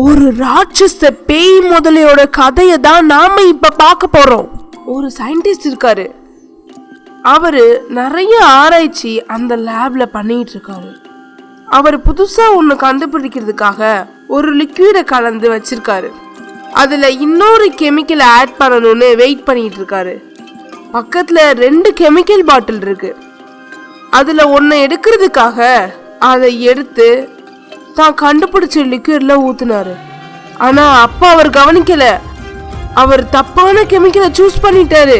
ஒரு ராட்சச பேய் முதலையோட கதையை தான் நாம இப்ப பார்க்க போறோம். ஒரு சயின்டிஸ்ட் இருக்காரு. அவரு நிறைய ஆராய்ச்சி அந்த லேப்ல பண்ணிட்டு இருக்காரு. அவர் புதுசா ஒன்று கண்டுபிடிக்கிறதுக்காக ஒரு லிக்விடை கலந்து வச்சிருக்காரு. அதுல இன்னொரு கெமிக்கல் ஆட் பண்ணணும்னு வெயிட் பண்ணிட்டு இருக்காரு. பக்கத்துல ரெண்டு கெமிக்கல் பாட்டில் இருக்கு. அதுல ஒன்னு எடுக்கிறதுக்காக அதை எடுத்து தான் கண்டுபிடிச்ச லிக்விட்ல ஊத்துனாரு. ஆனா அப்ப அவர் கவனிக்கல. அவர் தப்பான கெமிக்கலை சூஸ் பண்ணிட்டாரு.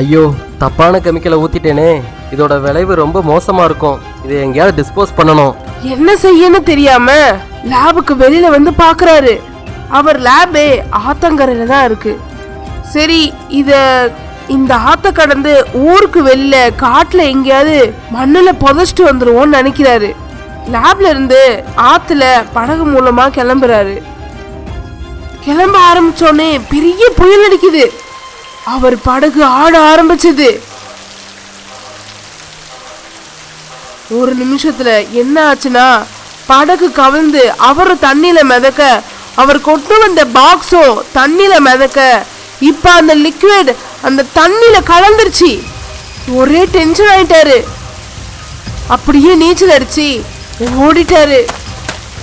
ஐயோ தப்பான கெமிக்கலை ஊத்திட்டேனே. இதோட விளைவு ரொம்ப மோசமா இருக்கும். இதை எங்கேயாவது டிஸ்போஸ் பண்ணணும். என்ன செய்யணும் தெரியாம லேபுக்கு வெளியில வந்து பாக்குறாரு. அவர் லேபே ஆத்தங்கரையில தான் இருக்கு. சரி இத இந்த ஆத்த கடந்து ஊருக்கு வெளியில காட்டுல எங்கேயாவது மண்ணுல புதைச்சிட்டு வந்துருவோம்னு நினைக்கிறாரு. லேப்ல இருந்து ஆத்துல படகு மூலமா கிளம்புறாரு. கிளம்ப ஆரம்பிச்சோடனே பெரிய புயல் அடிக்குது. அவர் படகு ஆட ஆரம்பிச்சது. ஒரு நிமிஷத்துல என்ன ஆச்சுன்னா படகு கவிழ்ந்து அவரும் தண்ணியில மிதக்க அவர் கொண்டு வந்த பாக்ஸும் தண்ணியில மிதக்க இப்ப அந்த லிக்விட் அந்த தண்ணியில கலந்துருச்சு. ஒரே டென்ஷன் ஆயிட்டாரு. அப்படியே நீச்சல் அடிச்சு ஓடிட்டாரு.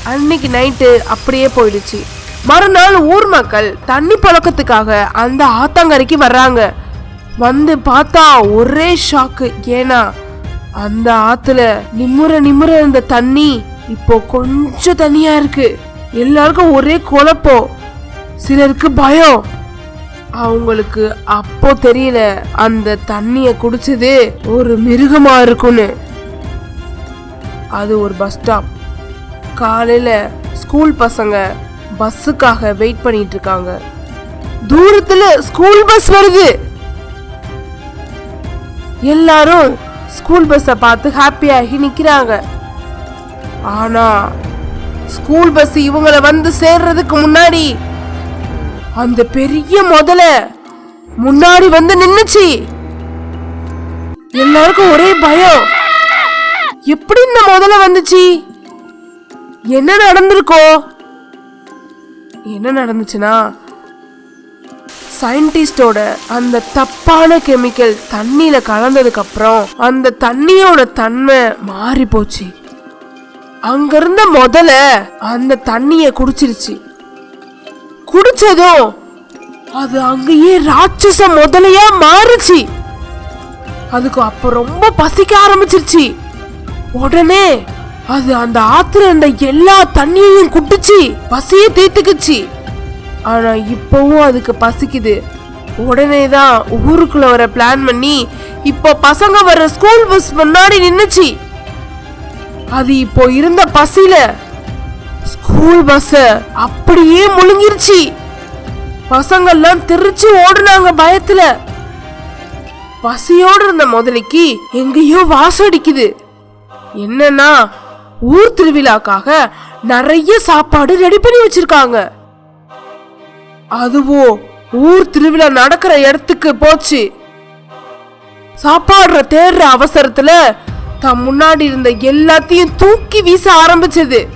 அன்னைக்கு நைட்டு அப்படியே போயிடுச்சு. மறுநாள் ஊர் மக்கள் தண்ணி பழக்கத்துக்காக அந்த ஆத்தங்கரைக்கு வர்றாங்க. வந்து பார்த்தா ஒரே ஷாக்கு ஏன்னா அந்த ஆத்துல நிம்முற நிம்முற இருந்த தண்ணி இப்போ கொஞ்சம் தனியா இருக்கு. எல்லாருக்கும் ஒரே குழப்பம். சிலருக்கு பயம். அவங்களுக்கு அப்போ தெரியல அந்த தண்ணிய குடிச்சது ஒரு மிருகமா இருக்கும்னு. அது ஒரு பஸ் ஸ்டாப் காலையில ஸ்கூல் பசங்க பஸ்ஸுக்காக வெயிட் பண்ணிட்டு இருக்காங்க. தூரத்துல ஸ்கூல் பஸ் வருது. எல்லாரும் ஸ்கூல் பஸ்ஸை பார்த்து ஹாப்பியாகி நிக்கிறாங்க. ஆனா ஸ்கூல் பஸ் இவங்கள வந்து சேர்றதுக்கு முன்னாடி அந்த பெரிய முதல முன்னாடி வந்து நின்னுச்சு. எல்லாருக்கும் ஒரே பயம். எப்படி இந்த முதல்ல வந்துச்சு? என்ன நடந்திருக்கோ? என்ன நடந்துச்சுன்னா சயின்டிஸ்டோட அந்த தப்பான கெமிக்கல் தண்ணியில கலந்ததுக்கு அப்புறம் அந்த தண்ணியோட தன்மை மாறி போச்சு. அங்கிருந்த முதல்ல அந்த தண்ணிய குடிச்சிருச்சு. குடிச்சதும் அது அங்கேயே ராட்சச முதலையா மாறுச்சு. அதுக்கு அப்ப ரொம்ப பசிக்க ஆரம்பிச்சிருச்சு. உடனே அது அந்த ஆத்துல இருந்த எல்லா தண்ணியையும் குட்டிச்சு பசியே தீர்த்துக்குச்சு. ஆனா இப்பவும் அதுக்கு பசிக்குது. உடனே தான் ஊருக்குள்ள வர பிளான் பண்ணி இப்போ பசங்க வர ஸ்கூல் பஸ் முன்னாடி நின்னுச்சு. அது இப்போ இருந்த பசியில ஸ்கூல் பஸ் அப்படியே முழுங்கிருச்சு. பசங்கள்லாம் திருச்சி ஓடுனாங்க பயத்துல. பசியோடு இருந்த முதலைக்கு எங்கேயோ வாசம் அடிக்குது. என்னன்னா ஊர் திருவிழாக்காக நிறைய சாப்பாடு ரெடி பண்ணி வச்சிருக்காங்க. அதுவோ ஊர் திருவிழா நடக்கிற இடத்துக்கு போச்சு. சாப்பாடுற தேடுற அவசரத்துல தன் முன்னாடி இருந்த எல்லாத்தையும் தூக்கி வீச ஆரம்பிச்சது.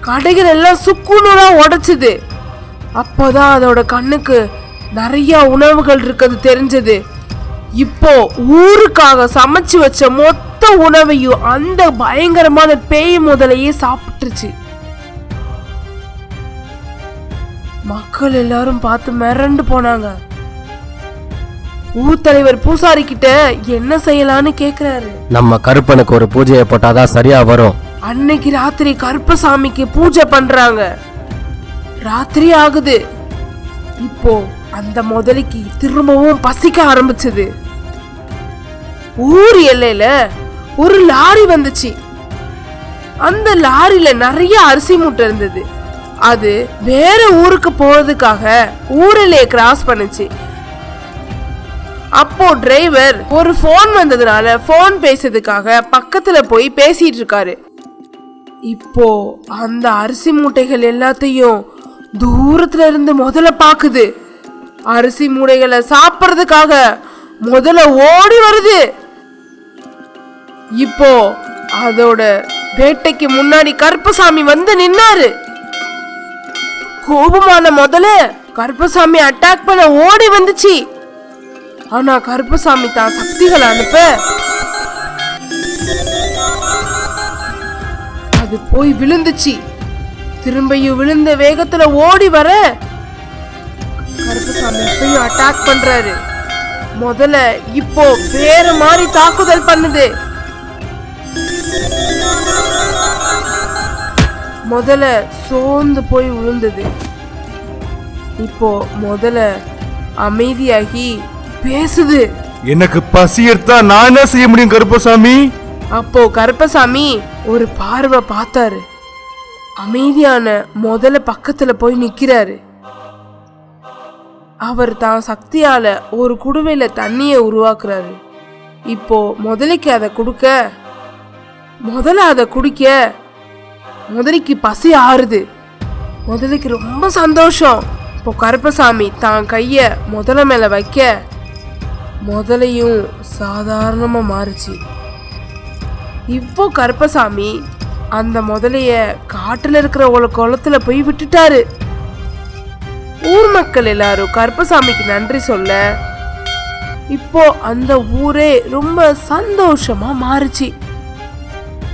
கடைகள் எல்லாம் சுக்குநூறா உடைச்சது. அப்போதான் அதோட கண்ணுக்கு நிறைய உணவுகள் இருக்கிறது தெரிஞ்சது. இப்போ ஊருக்காக சமைச்சு வச்ச மொத்த உணவையும் அந்த பயங்கரமான பேய் முதலையே சாப்பிட்டுருச்சு. மக்கள் எல்லாரும் பார்த்து மிரண்டு போனாங்க. ஊர் தலைவர் பூசாரி கிட்ட என்ன செய்யலான்னு கேக்குறாரு. நம்ம கருப்பனுக்கு ஒரு பூஜையை போட்டாதான் சரியா வரும். அன்னைக்கு ராத்திரி கருப்பசாமிக்கு பூஜை பண்றாங்க. ராத்திரி ஆகுது. இப்போ அந்த முதலைக்கு திரும்பவும் பசிக்க ஆரம்பிச்சது. ஊர் எல்லையில ஒரு லாரி வந்துச்சு. அந்த லாரியில நிறைய அரிசி மூட்டை இருந்தது. அது வேற ஊருக்கு போறதுக்காக ஊரிலே கிராஸ் பண்ணுச்சு. அப்போ டிரைவர் ஒரு ஃபோன் வந்ததுனால ஃபோன் பேசுறதுக்காக பக்கத்துல போய் பேசிட்டு இருக்காரு. இப்போ அந்த அரிசி மூட்டைகள் எல்லாத்தையும் தூரத்துல இருந்து முதல்ல பாக்குது. அரிசி மூட்டைகளை சாப்பிட்றதுக்காக முதல்ல ஓடி வருது. இப்போ அதோட வேட்டைக்கு முன்னாடி கருப்பசாமி வந்து நின்னாரு. கோபமான முதல்ல கருப்பசாமி அட்டாக் பண்ண ஓடி வந்துச்சு. ஆனா கருப்பசாமி தான் சக்திகளை அனுப்ப. அது போய் விழுந்துச்சு. திரும்பியும் விழுந்த வேகத்துல ஓடி வர கருப்பசாமி இப்பயும் அட்டாக் பண்றாரு. முதல்ல இப்போ வேற மாதிரி தாக்குதல் பண்ணுது. முதல்ல சோர்ந்து போய் விழுந்தது இப்போ முதல்ல அமைதியாகி பேசுது. எனக்கு பசி எடுத்தா நான் என்ன செய்ய முடியும் கருப்பசாமி? அப்போ கருப்பசாமி ஒரு பார்வை பார்த்தாரு. அமைதியான முதல்ல பக்கத்துல போய் நிக்கிறாரு. அவர் தான் சக்தியால ஒரு குடுவையில தண்ணிய உருவாக்குறாரு. இப்போ முதலைக்கு அதை கொடுக்க முதல்ல அதை குடிக்க முதலைக்கு பசி ஆறுது. முதலைக்கு ரொம்ப சந்தோஷம். இப்போ கருப்பசாமி தான் கையை முதல மேலே வைக்க முதலையும் சாதாரணமாக மாறுச்சு. இப்போ கருப்பசாமி அந்த முதலைய காட்டில் இருக்கிற ஒரு குளத்துல போய் விட்டுட்டாரு. ஊர் மக்கள் எல்லாரும் கருப்பசாமிக்கு நன்றி சொல்ல இப்போ அந்த ஊரே ரொம்ப சந்தோஷமா மாறுச்சு.